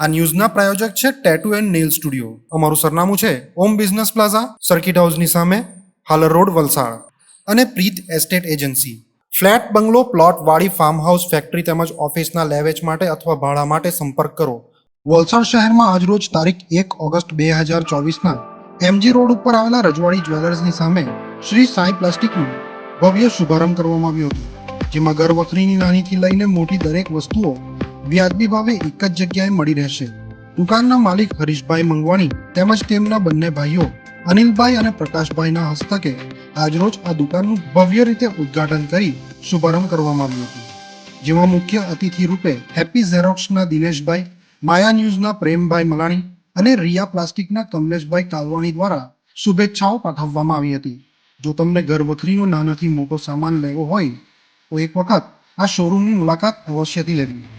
આ ન્યૂઝના પ્રાયોજક છે tattoo and nail studio અમારું સરનામું છે ઓમ બિઝનેસ પ્લાઝા સર્કિટ હાઉસની સામે, હાલર રોડ, વલસાડ. અને Preet estate agency flat, bungalow, plot, વાડી ફાર્મ હાઉસ ફેક્ટરી તેમજ ઓફિસના લેવેચ માટે અથવા ભાડા માટે સંપર્ક કરો. વલસાડ શહેરમાં આજરોજ તારીખ એક ઓગસ્ટ બે હજાર ચોવીસના એમજી રોડ ઉપર આવેલા રજવાડી જ્વેલર્સની સામે શ્રી સાંઈ પ્લાસ્ટિકનું ભવ્ય શુભારંભ કરવામાં આવ્યો હતો, જેમાં ઘર વખરીની નાનીથી લઈને મોટી દરેક વસ્તુઓ વ્યાજબી ભાવે એક જ જગ્યાએ મળી રહેશે. દુકાનના માલિક હરીશભાઈ મંગવાણી તેમજ તેમના બંને ભાઈઓ અનિલભાઈ અને પ્રકાશભાઈના હસ્તકે આજરોજ આ દુકાનનું ભવ્ય રીતે ઉદ્ઘાટન કરી શુભારંભ કરવામાં આવ્યો હતો. જેમાં મુખ્ય અતિથિ રૂપે હેપી ઝેરોક્સના દિનેશભાઈ, માયા ન્યૂઝના પ્રેમભાઈ મલાણી અને રિયા પ્લાસ્ટિકના કમલેશભાઈ કાલવાણી દ્વારા શુભેચ્છાઓ પાઠવવામાં આવી હતી. જો તમને ઘરવખરીનો નાનાથી મોટો સામાન લેવો હોય તો એક વખત આ શોરૂમની મુલાકાત અવશ્યથી લેવી.